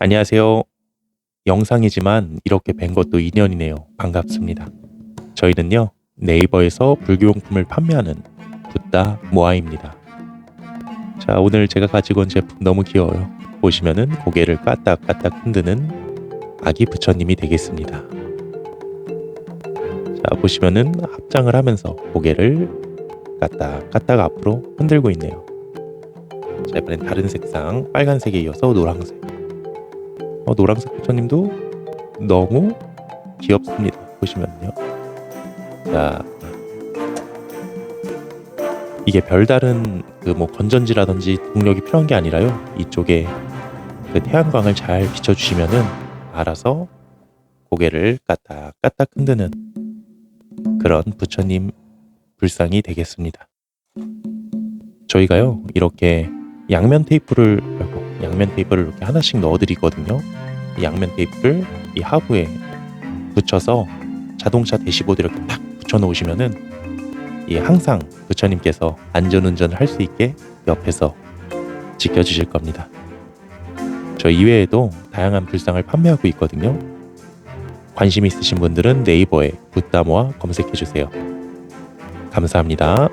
안녕하세요. 영상이지만 이렇게 뵌 것도 인연이네요. 반갑습니다. 저희는요, 네이버에서 불교용품을 판매하는 붓다 모아입니다. 자, 오늘 제가 가지고 온 제품 너무 귀여워요. 보시면은 고개를 까딱까딱 흔드는 아기 부처님이 되겠습니다. 자, 보시면은 합장을 하면서 고개를 까딱까딱 앞으로 흔들고 있네요. 자, 이번엔 다른 색상 빨간색에 이어서 노란색. 어, 노란색 부처님도 너무 귀엽습니다. 보시면요. 자, 이게 별다른 그 뭐 건전지라든지 동력이 필요한 게 아니라요. 이쪽에 그 태양광을 잘 비춰주시면은 알아서 고개를 까딱까딱 흔드는 그런 부처님 불상이 되겠습니다. 저희가요 이렇게 양면 테이프를 양면 테이프를 이렇게 하나씩 넣어드리거든요. 이 양면 테이프를 이 하부에 붙여서 자동차 대시보드 이렇게 딱 붙여 놓으시면은 이 항상 부처님께서 안전운전을 할 수 있게 옆에서 지켜주실 겁니다. 저 이외에도 다양한 불상을 판매하고 있거든요. 관심 있으신 분들은 네이버에 붓다모아 검색해 주세요. 감사합니다.